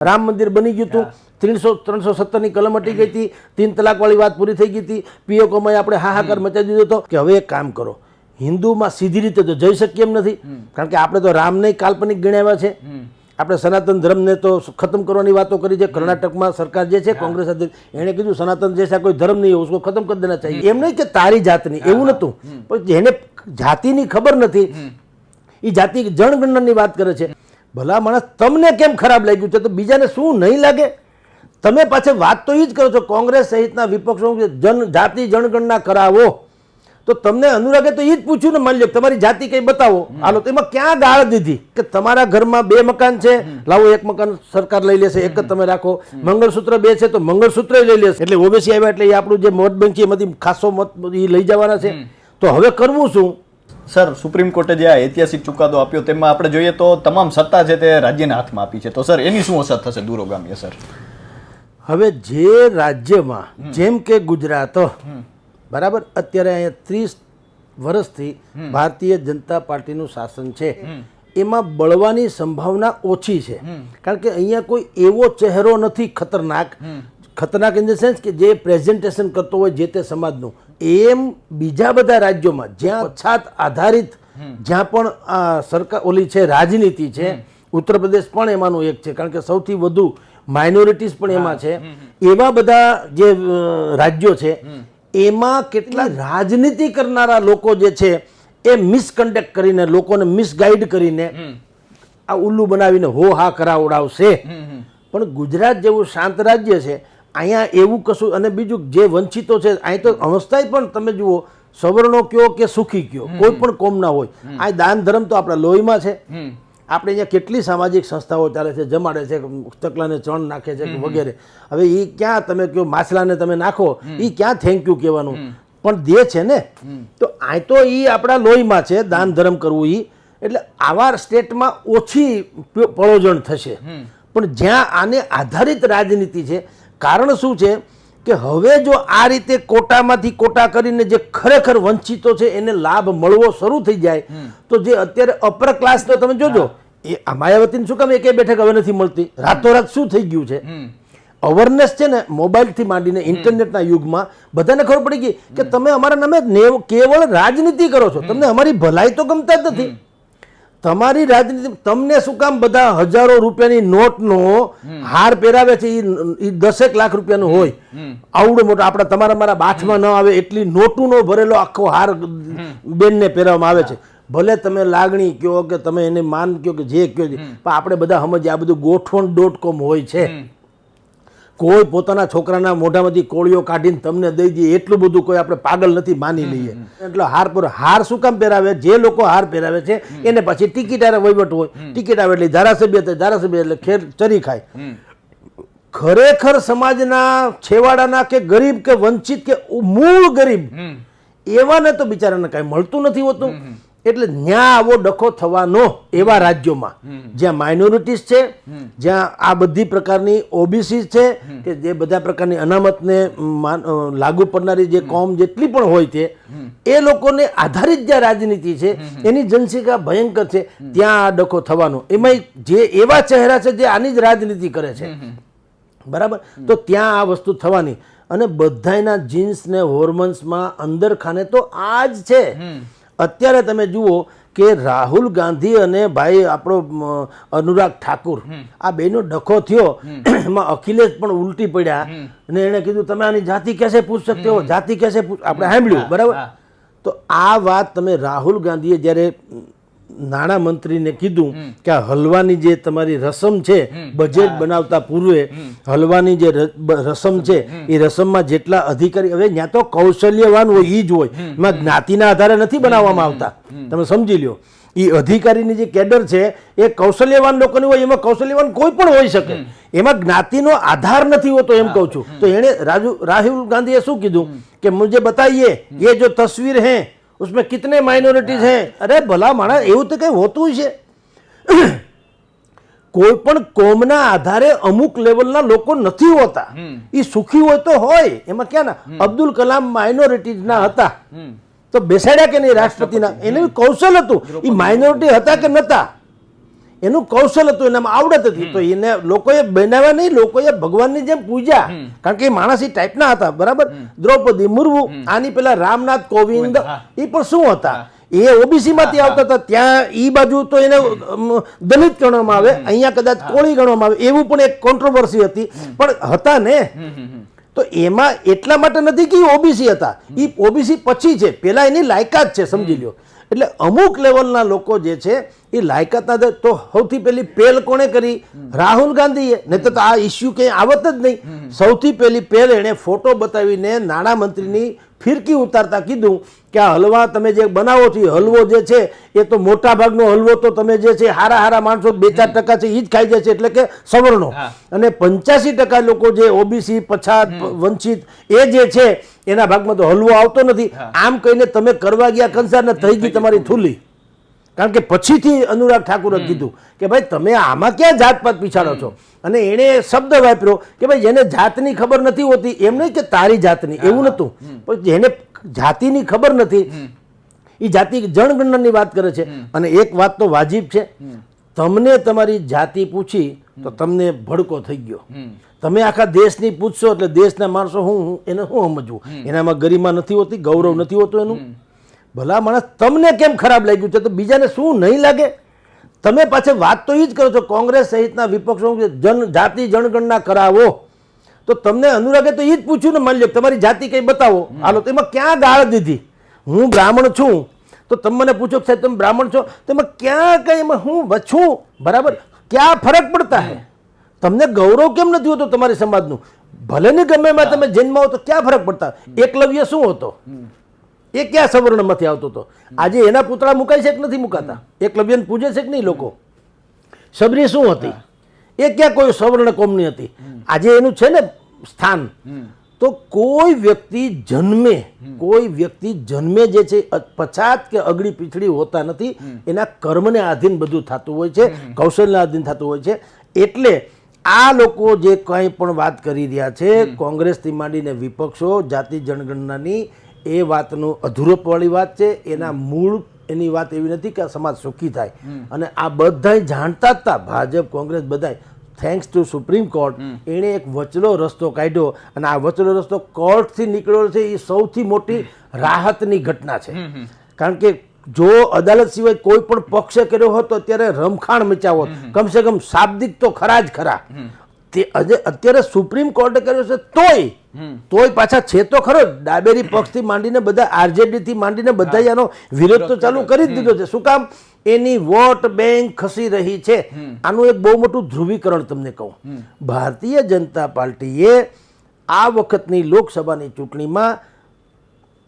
રામ મંદિર બની ગયું હતું. ત્રણસો ત્રણસો સત્તરની કલમ અટી ગઈ હતી. તીન તલાક વાળી વાત પૂરી થઈ ગઈ હતી. પીઓ કોમાં આપણે હાહાકાર મચાવી દીધો હતો કે હવે એક કામ કરો. હિન્દુમાં સીધી રીતે તો જઈ શકીએ એમ નથી. કારણ કે આપણે તો રામને કાલ્પનિક ગણાવ્યા છે. આપણે સનાતન ધર્મને તો ખતમ કરવાની વાતો કરી છે. કર્ણાટકમાં સરકાર જે છે કોંગ્રેસ અધ્યક્ષ એણે કીધું સનાતન જે છે કોઈ ધર્મ નહીં ઉસકો ખતમ કરી દેના ચાહીએ? એમ નહીં કે તારી જાતની એવું નહોતું. પણ જેને જાતિની ખબર નથી એ જાતિ જનગણનાની વાત કરે છે. ભલા માણસ તમને કેમ ખરાબ લાગ્યું છે? તો બીજાને શું નહીં લાગે? તમે પાછળ વાત તો એ જ કરો છો કોંગ્રેસ સહિતના વિપક્ષો જન જાતિ જનગણના કરાવો. તો તમને અનુરાગે તો એ જ પૂછ્યું ને માની લો તમારી જાતિ કંઈ બતાવો. હાલો તો એમાં ક્યાં ગાળ દીધી? કે તમારા ઘરમાં બે મકાન છે લાવો એક મકાન સરકાર લઈ લેશે એક જ તમે રાખો. મંગળસૂત્ર બે છે તો મંગળસૂત્ર લઈ લેશે. એટલે ઓબીસી આવ્યા એટલે એ આપણું જે મત બેંક છે એમાંથી ખાસો મત એ લઈ જવાના છે. તો હવે કરવું શું? સર સુપ્રીમ કોર્ટે જે આ ઐતિહાસિક ચુકાદો આપ્યો તેમાં આપણે જોઈએ તો તમામ સત્તા છે તે રાજ્યના હાથમાં આપી છે. તો સર એની શું અસર થશે દૂરોગામી અસર હવે જે રાજ્યમાં જેમ કે ગુજરાત બરાબર? અત્યારે અહીંયા ત્રીસ વર્ષથી ભારતીય જનતા પાર્ટીનું શાસન છે. એમાં બળવાની સંભાવના ઓછી છે. કારણ કે અહીંયા કોઈ એવો ચહેરો નથી ખતરનાક. ખતરનાક ઇન ધ સેન્સ કે જે પ્રેઝન્ટેશન કરતો હોય જે તે સમાજનું. એમ બીજા બધા રાજ્યોમાં જ્યાં પછાત આધારિત જ્યાં પણ આ સરકાર ઓલી છે રાજનીતિ છે ઉત્તર પ્રદેશ પણ એમાંનું એક છે કારણ કે સૌથી વધુ માઇનોરિટીઝ પણ એમાં છે. એવા બધા જે રાજ્યો છે એમાં કેટલા રાજનીતિ કરનારા લોકો જે છે એ મિસકન્ડક્ટ કરીને લોકોને મિસગાઈડ કરીને આ ઉલ્લુ બનાવીને હો હા કરાવડાવશે પણ ગુજરાત જેવું શાંત રાજ્ય છે અહીંયા એવું કશું અને બીજું જે વંચિતો છે અહીં તો અવસ્થા પણ તમે જુઓ સવર્ણો કયો કે સુખી કયો કોઈ પણ કોમના હોય. આ દાન ધર્મ તો આપણા લોહીમાં છે. આપણે અહીંયા કેટલી સામાજિક સંસ્થાઓ ચાલે છે જમાડે છે ચકલાને ચણ નાખે છે કે વગેરે. હવે એ ક્યાં તમે કયો માછલાને તમે નાખો એ ક્યાં થેન્ક યુ કહેવાનું. પણ દે છે ને. તો આ તો એ આપણા લોહીમાં છે દાન ધર્મ કરવું એ એટલે આવા સ્ટેટમાં ઓછી પળોજણ થશે. પણ જ્યાં આને આધારિત રાજનીતિ છે કારણ શું છે કે હવે જો આ રીતે કોટામાંથી કોટા કરીને જે ખરેખર વંચિતો છે એને લાભ મળવો શરૂ થઈ જાય તો જે અત્યારે અપર ક્લાસનો તમે જોજો એ માયાવતીને શું કામ એકે બેઠક હવે નથી મળતી? રાતોરાત શું થઈ ગયું છે? અવેરનેસ છે ને મોબાઈલથી માંડીને ઇન્ટરનેટના યુગમાં બધાને ખબર પડી ગઈ કે તમે અમારા નામે કેવળ રાજનીતિ કરો છો. તમને અમારી ભલાઈ તો ગમતા જ નથી. તમારી રાજનીતિ તમને શું કામ બધા હજારો રૂપિયાની નોટનો હાર પહેરાવે છે એ દસેક લાખ રૂપિયાનો હોય. આવડો મોટો આપણા તમારા મારા બાથમાં ન આવે એટલી નોટુનો ભરેલો આખો હાર બેનને પહેરવામાં આવે છે. ભલે તમે લાગણી કયો કે તમે એને માન કયો કે જે કયો પણ આપણે બધા સમજીએ આ બધું ગોઠવણ ડોટ કોમ હોય છે. કોઈ પોતાના છોકરાના મોઢામાંથી કોળીઓ કાઢીને તમને દઈ દઈએ એટલું બધું કોઈ આપણે પાગલ નથી માની લઈએ. એટલે હાર પર હાર શું કામ પહેરાવે? જે લોકો હાર પહેરાવે છે એને પછી ટિકિટ આરે વહીવટ હોય. ટિકિટ આવે એટલે ધારાસભ્ય થાય ધારાસભ્ય એટલે ખેર ચરી ખાય. ખરેખર સમાજના છેવાડાના કે ગરીબ કે વંચિત કે મૂળ ગરીબ એવાને તો બિચારાને કાંઈ મળતું નથી હોતું. એટલે ન્યા આવો ડખો થવાનો એવા રાજ્યોમાં. જ્યાં માઇનોરિટીઝ છે જ્યાં આ બધી પ્રકારની ઓબીસી છે કે જે બધા પ્રકારની અનામતને લાગુ પડનારી જે કોમ જેટલી પણ હોય છે એ લોકોને આધારિત જ્યાં રાજનીતિ છે એની જનસંખ્યા ભયંકર છે ત્યાં આ ડખો થવાનો. એમાં જે એવા ચહેરા છે જે આની જ રાજનીતિ કરે છે. બરાબર? તો ત્યાં આ વસ્તુ થવાની. અને બધાયના જીન્સ ને હોર્મોન્સમાં અંદર ખાને તો આ જ છે. અત્યારે તમે જુઓ કે રાહુલ ગાંધી અને ભાઈ આપણો અનુરાગ ઠાકુર આ બેનો ડખો થયો. એમાં અખિલેશ પણ ઉલટી પડ્યા. અને એણે કીધું તમે આની જાતિ કેસે પૂછ શકતે હો? જાતિ કેસે આપણે સાંભળ્યું બરાબર? તો આ વાત તમે રાહુલ ગાંધીએ જ્યારે નાણામંત્રીને કીધું કે આ હલવાની જે તમારી રસમ છે બજેટ બનાવતા પૂર્વે હલવાની જે રસમ છે એ રસમમાં જેટલા અધિકારી હવે ત્યાં તો કૌશલ્યવાન હોય એ જ હોય. એમાં જ્ઞાતિના આધારે નથી બનાવવામાં આવતા. તમે સમજી લ્યો. એ અધિકારીની જે કેડર છે એ કૌશલ્યવાન લોકોની હોય એમાં કૌશલ્યવાન કોઈ પણ હોઈ શકે. એમાં જ્ઞાતિનો આધાર નથી હોતો એમ કહું છું. તો એણે રાજુ રાહુલ ગાંધીએ શું કીધું? કે મુજે બતાવીએ એ જો તસવીર હે उसमें कितने माइनॉरिटीज हैं? अरे भला માણસ એવું તો કંઈ હોતું છે. કોઈ પણ કોમના આધારે અમુક લેવલના લોકો નથી હોતા. એ સુખી હોય તો હોય. એમાં ક્યાં ના? અબ્દુલ કલામ માઇનોરિટીઝના હતા. તો બેસાડ્યા કે નહીં રાષ્ટ્રપતિના? એને કૌશલ હતું. એ માઇનોરિટી હતા કે નતા? એનું કૌશલ હતું એનામાં આવડત હતી. તો એને લોકોએ બનાવ્યા નહીં લોકોએ ભગવાનની જેમ પૂજા. કારણ કે એ માણસ એ ટાઈપના હતા બરાબર? દ્રૌપદી મુર્મુ આની પેલા રામનાથ કોવિંદ એ પણ શું હતા? એ ઓબીસી માંથી આવતા હતા ત્યાં એ બાજુ તો એને દલિત ગણવામાં આવે અહીંયા કદાચ કોળી ગણવામાં આવે એવું પણ એક કોન્ટ્રોવર્સી હતી. પણ હતા ને? તો એમાં એટલા માટે નથી કે ઓબીસી હતા. એ ઓબીસી પછી છે. પેલા એની લાયકાત છે સમજી લ્યો. એટલે અમુક લેવલના લોકો જે છે એ લાયકાતના તો સૌથી પહેલી પહેલ કોણે કરી? રાહુલ ગાંધીએ. નહીં તો આ ઇસ્યુ કંઈ આવત જ નહીં. સૌથી પહેલી પહેલ એણે ફોટો બતાવીને નાણામંત્રીની ફિરકી ઉતારતા કીધું કે આ હલવા તમે જે બનાવો છો એ હલવો જે છે એ તો મોટા ભાગનો હલવો તો તમે જે છે હારા હારા માણસો બે ચાર ટકા છે એ જ ખાઈ જાય છે એટલે કે સવર્ણો. અને પંચ્યાસી ટકા લોકો જે ઓબીસી પછાત વંચિત એ જે છે એના ભાગમાં તો હલવો આવતો નથી. આમ કહીને તમે કરવા ગયા કંસાર ને થઈ ગઈ તમારી થૂલી. કારણ કે પછીથી અનુરાગ ઠાકુરે કીધું કે ભાઈ તમે આમાં ક્યાં જાતપાત પીછાડો છો? અને એણે શબ્દ વાપર્યો કે ભાઈ જેને જાતની ખબર નથી હોતી એમ નહીં કે તારી જાતની એવું નહોતું. પણ જેને જાતિની ખબર નથી એ જાતિ જનગણનાની વાત કરે છે. અને એક વાત તો વાજિબ છે. તમને તમારી જાતિ પૂછી તો તમને ભડકો થઈ ગયો. તમે આખા દેશની પૂછશો એટલે દેશના માણસો હું હું એને શું સમજવું? એનામાં ગરિમા નથી હોતી ગૌરવ નથી હોતું એનું? ભલા માણસ તમને કેમ ખરાબ લાગ્યું છે? તો બીજાને શું નહીં લાગે? તમે પાછળ વાત તો એ જ કરો છો કોંગ્રેસ સહિતના વિપક્ષો જન જાતિ જનગણના કરાવો. તો તમને અનુરાગે તો એ જ પૂછ્યું ને માની લો તમારી જાતિ કંઈ બતાવો. હાલો તો એમાં ક્યાં ગાળ દીધી? હું બ્રાહ્મણ છું. તો તમે મને પૂછો કે સાહેબ તમે બ્રાહ્મણ છો? તો એમાં ક્યાં કંઈ એમાં હું છું બરાબર? ક્યાં ફરક પડતા હે? તમને ગૌરવ કેમ નથી હોતો તમારી સમાજનું? ભલે ને ગમે એમાં તમે જન્માવો તો ક્યાં ફરક પડતા? એકલવ્ય શું હતો? એ ક્યાં સવર્ણમાંથી આવતો હતો? આજે એના પુતળા મુકાય છે કે નથી મુકાતા? એકલવ્યને પૂજે છે કે નહીં લોકો? સબરી શું હતી? એ ક્યાં કોઈ સવર્ણ કોમની હતી? આજે એનું છે ને સ્થાન. તો કોઈ વ્યક્તિ જન્મે કોઈ વ્યક્તિ જન્મે જે છે પછાત કે અગડી પીછડી હોતા નથી એના કર્મને આધીન બધું થતું હોય છે કૌશલ્યને આધીન થતું હોય છે. એટલે આ લોકો જે કંઈ પણ વાત કરી રહ્યા છે કોંગ્રેસથી માંડીને વિપક્ષો જાતિ જનગણનાની એ વાતનું અધૂરપવાળી વાત છે એના મૂળ એની વાત એવી નથી કે સમાજ સુખી થાય. અને આ બધાય જાણતા જ હતા ભાજપ કોંગ્રેસ બધાય. થેન્ક્સ ટુ સુપ્રીમ કોર્ટ એણે એક વચલો રસ્તો કાઢ્યો અને આ વચલો રસ્તો કોર્ટથી નીકળ્યો છે એ સૌથી મોટી રાહતની ઘટના છે. કારણ કે જો અદાલત સિવાય કોઈ પણ પક્ષે કર્યો હોત તો અત્યારે રમખાણ મચાવો કમસે કમ શાબ્દિક તો ખરા જ ખરા. તે અત્યારે સુપ્રીમ કોર્ટે કર્યો છે તોય તોય પાછા છે તો ખરો. ડાબેરી પક્ષથી માંડીને બધા આરજેડી થી માંડીને બધા આનો વિરોધ તો ચાલુ કરી જ દીધો છે. શું કામ? એની વોટ બેંક ખસી રહી છે. આનું એક બહુ મોટું ધ્રુવીકરણ તમને કહું. ભારતીય જનતા પાર્ટીએ આ વખતની લોકસભાની ચૂંટણીમાં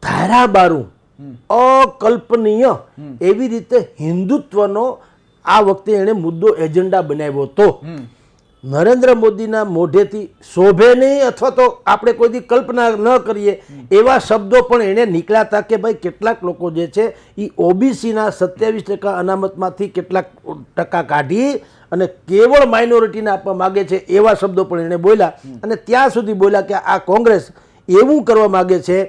ધારાબારું અકલ્પનીય એવી રીતે હિન્દુત્વનો આ વખતે એણે મુદ્દો એજન્ડા બનાવ્યો હતો. નરેન્દ્ર મોદીના મોઢેથી શોભે નહીં અથવા તો આપણે કોઈ દી કલ્પના ન કરીએ, એવા શબ્દો પણ એણે નીકળ્યા હતા કે ભાઈ કેટલાક લોકો જે છે એ ઓબીસીના સત્યાવીસ ટકા અનામતમાંથી કેટલાક ટકા કાઢી અને કેવળ માઇનોરિટીને આપવા માગે છે એવા શબ્દો પણ એણે બોલ્યા. અને ત્યાં સુધી બોલ્યા કે આ કોંગ્રેસ એવું કરવા માગે છે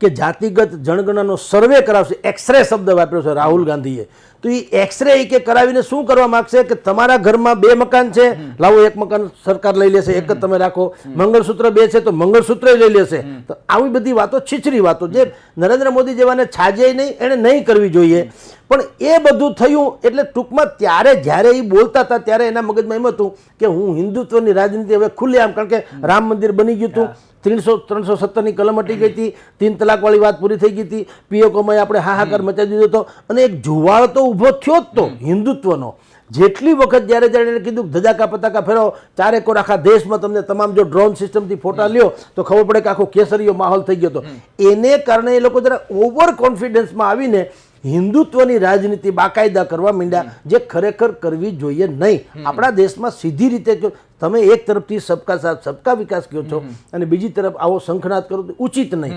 કે જાતિગત જનગણનાનો સર્વે કરાવશે. એક્સરે શબ્દ વાપર્યો છે રાહુલ ગાંધીએ. તો એ એક્સરે એ કે કરાવીને શું કરવા માગશે? કે તમારા ઘરમાં બે મકાન છે, લાવો એક મકાન સરકાર લઈ લેશે, એક જ તમે રાખો. મંગળસૂત્ર બે છે તો મંગળસૂત્ર લઈ લેશે. તો આવી બધી વાતો, છીછરી વાતો જે નરેન્દ્ર મોદી જેવાને છાજે નહીં, એણે નહીં કરવી જોઈએ. પણ એ બધું થયું એટલે ટૂંકમાં ત્યારે જ્યારે એ બોલતા હતા, ત્યારે એના મગજમાં એમ હતું કે હું હિન્દુત્વની રાજનીતિ હવે ખુલ્લી આમ કારણ કે રામ મંદિર બની ગયું હતું. ત્રણસો ત્રણસો સત્તરની કલમ હટી ગઈ હતી. તીન તલાકવાળી વાત પૂરી થઈ ગઈ હતી. પીઓકોમાં આપણે હાહાકાર મચાવી દીધો હતો. અને એક જુવાળ તો ઊભો થયો જ તો હિન્દુત્વનો. જેટલી વખત જ્યારે જ્યારે એને કીધું ધજાકા પતાકા ફેરો ચારે કોર આખા દેશમાં તમને તમામ જો ડ્રોન સિસ્ટમથી ફોટા લ્યો તો ખબર પડે કે આખો કેસરીયો માહોલ થઈ ગયો હતો. એને કારણે એ લોકો જરા ઓવર કોન્ફિડન્સમાં આવીને હિન્દુત્વની રાજનીતિ બાકાયદા કરવા માંડ્યા જે ખરેખર કરવી જોઈએ નહીં. આપણા દેશમાં સીધી રીતે તમે એક તરફથી સબકા સાથ સબકા વિકાસ કહો છો અને બીજી તરફ આવો શંખનાદ કરો તો ઉચિત નહીં.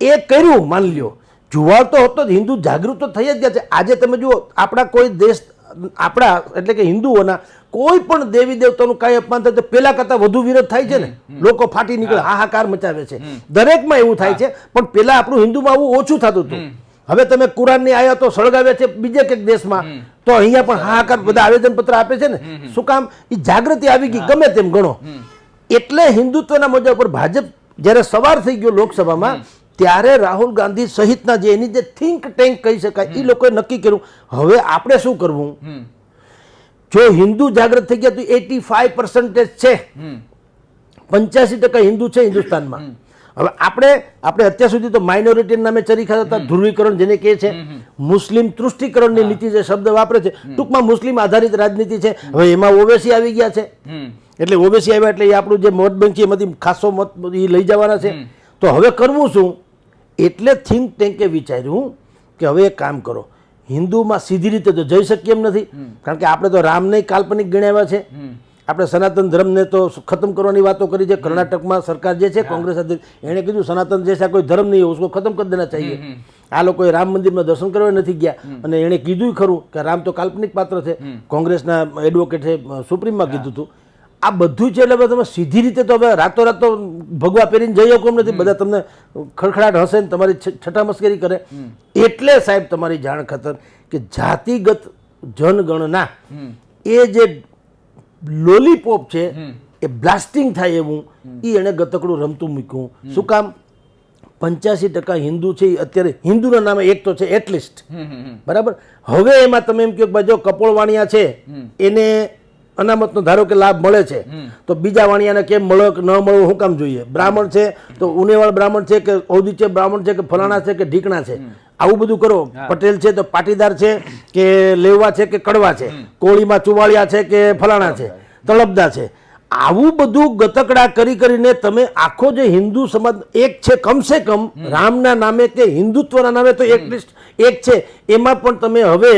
એ કર્યું માની લ્યો. જુવાળ તો હતો જ હિન્દુ જાગૃત તો થઈ જ ગયા છે. આજે તમે જુઓ આપણા કોઈ દેશ આપણા એટલે કે હિન્દુઓના કોઈ પણ દેવી દેવતાનું કાંઈ અપમાન થાય તો પેલા કરતા વધુ વિરોધ થાય છે ને? લોકો ફાટી નીકળે હાહાકાર મચાવે છે. દરેકમાં એવું થાય છે પણ પેલા આપણું હિન્દુમાં આવું ઓછું થતું હતું. હવે તમે કુરાનની આયાતો સળગાવે છે બીજે કંઈક દેશમાં તો અહીંયા પણ હાહાકાર બધા આવેદન પત્ર આપે છે ને? શું કામ? એ જાગૃતિ આવી ગઈ ગમે તેમ ગણો. એટલે હિન્દુત્વના મુદ્દા ઉપર ભાજપ જ્યારે સવાર થઈ ગયો લોકસભામાં ત્યારે રાહુલ ગાંધી સહિતના જે એની જે થિંક ટેન્ક કહી શકાય એ લોકોએ નક્કી કર્યું હવે આપણે શું કરવું? જો હિન્દુ જાગૃત થઈ ગયા તો એટી ફાઈવ પર્સન્ટેજ છે. પંચ્યાસી ટકા હિન્દુ છે હિન્દુસ્તાનમાં. હવે આપણે આપણે અત્યાર સુધી તો માઇનોરિટી નામે ચરી ખાતા હતા ધ્રુવીકરણ જેને કહે છે મુસ્લિમ તૃષ્ટિકરણની નીતિ જે શબ્દ વાપરે છે ટૂંકમાં મુસ્લિમ આધારિત રાજનીતિ છે. હવે એમાં ઓવેસી આવી ગયા છે. એટલે ઓવેસી આવ્યા એટલે એ આપણું જે મત બેંક છે એમાંથી ખાસો મત એ લઈ જવાના છે. તો હવે કરવું શું? એટલે થિંક ટેન્કે વિચાર્યું કે હવે એક કામ કરો. હિન્દુમાં સીધી રીતે તો જઈ શકીએ એમ નથી. કારણ કે આપણે તો રામને કાલ્પનિક ગણાવ્યા છે. આપણે સનાતન ધર્મને તો ખતમ કરવાની વાતો કરી છે. કર્ણાટકમાં સરકાર જે છે કોંગ્રેસ અધ્યક્ષ એણે કીધું સનાતન જે છે કોઈ ધર્મ નહીં ઉસકો ખતમ કરી દેના ચાહીએ. આ લોકોએ રામ મંદિરમાં દર્શન કરવા નથી ગયા. અને એણે કીધું ખરું કે રામ તો કાલ્પનિક પાત્ર છે. કોંગ્રેસના એડવોકેટે સુપ્રીમમાં કીધું હતું આ બધું છે એટલે તમે સીધી રીતે તો હવે રાતોરાત તો ભગવા પહેરીને જઈ શકો એમ નથી. બધા તમને ખડખડાટ હશે ને તમારી છઠ્ઠા મસ્કરી કરે. એટલે સાહેબ તમારી જાણ ખતર કે જાતિગત જનગણના એ જે લોલીપોપ છે એ બ્લાસ્ટિંગ થાય એવું. એ એણે ગતકડું રમતું મૂક્યું. શું કામ? પંચ્યાસી ટકા હિન્દુ છે એ અત્યારે. હિન્દુના નામે એક તો છે એટલીસ્ટ બરાબર? હવે એમાં તમે એમ કહો કે જો કપોળ વાણિયા છે એને અનામતનો ધારો કે લાભ મળે છે. તો બીજા વાણિયાને કેમ મળે કે ન મળવું શું કામ જોઈએ? બ્રાહ્મણ છે તો ઉનેવાળ બ્રાહ્મણ છે કે ઔદિત્ય બ્રાહ્મણ છે કે ફલાણા છે કે ઢીકણા છે? આવું બધું કરો. પટેલ છે તો પાટીદાર છે કે લેવા છે કે કડવા છે? કોળીમાં ચુવાળિયા છે કે ફલાણા છે? તળપદા છે. આવું બધું ગતકડા કરી કરીને તમે આખો જે હિન્દુ સમાજ એક છે કમસે કમ રામના નામે કે હિન્દુત્વના નામે તો એક લિસ્ટ એક છે. એમાં પણ તમે હવે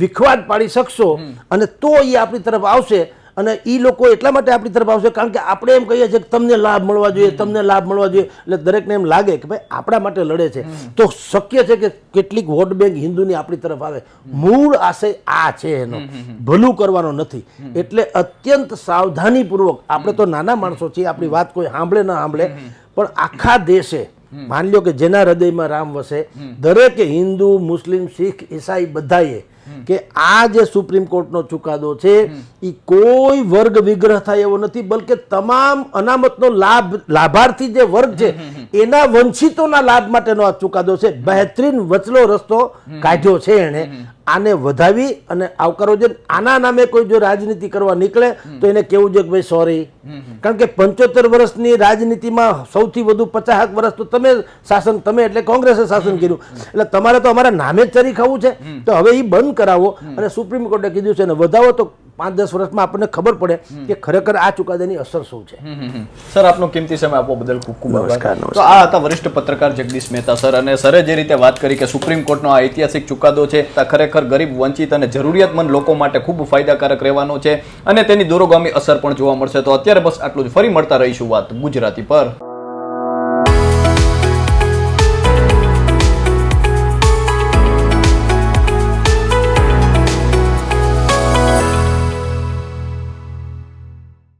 વિખવાદ પાડી શકશો અને તો એ આપણી તરફ આવશે. અને એ લોકો એટલા માટે આપણી તરફ આવશે કારણ કે આપણે એમ કહીએ છીએ કે તમને લાભ મળવા જોઈએ તમને લાભ મળવા જોઈએ. એટલે દરેકને એમ લાગે કે ભાઈ આપણા માટે લડે છે. તો શક્ય છે કે કેટલીક વોટ બેંક હિન્દુની આપણી તરફ આવે. મૂળ આશય આ છે એનો. ભલું કરવાનો નથી. એટલે અત્યંત સાવધાનીપૂર્વક આપણે તો નાના માણસો છીએ આપણી વાત કોઈ સાંભળે ના સાંભળે પણ આખા દેશે માની લો કે જેના હૃદયમાં રામ વસે દરેક હિન્દુ મુસ્લિમ શીખ ઈસાઈ બધાએ કે આ જે સુપ્રીમ કોર્ટનો ચુકાદો છે એ કોઈ વર્ગ વિગ્રહ થાય એવો નથી બલકે તમામ અનામતનો લાભ લાભાર્થી જે વર્ગ છે એના વંશિતોના લાભ માટેનો આ ચુકાદો છે. બહેતરીન વચલો રસ્તો કાઢ્યો છે એણે. આને વધાવી અને આવકારો જે આના નામે કોઈ જો રાજનીતિ કરવા નીકળે તો એને કેવું છે કે ભાઈ સોરી કારણ કે પંચોતેર વર્ષની રાજનીતિમાં સૌથી વધુ પચાસ વર્ષ તો તમે શાસન તમે એટલે કોંગ્રેસે શાસન કર્યું. એટલે તમારે તો અમારા નામે જ ચરી ખાવું છે. તો હવે એ બંધ કરાવો અને સુપ્રીમ કોર્ટે કીધું છે ને વધાવો તો પાંચ દસ વર્ષમાં આપણને ખબર પડે કે ખરેખર આ ચુકાદાની અસર શું છે. સર આપનો કિંમતી સમય આપવા બદલ ખૂબ ખૂબ નમસ્કાર, આભાર તો આ હતા વરિષ્ઠ પત્રકાર જગદીશ મહેતા સર અને સરે જે રીતે વાત કરી કે સુપ્રીમ કોર્ટનો આ ઐતિહાસિક ચુકાદો છે તે ખરેખર ગરીબ વંચિત અને જરૂરિયાતમંદ લોકો માટે ખૂબ ફાયદાકારક રહેવાનો છે અને તેની દૂરોગામી અસર પણ જોવા મળશે. તો અત્યારે બસ આટલું જ. ફરી મળતા રહીશું વાત ગુજરાતી પર.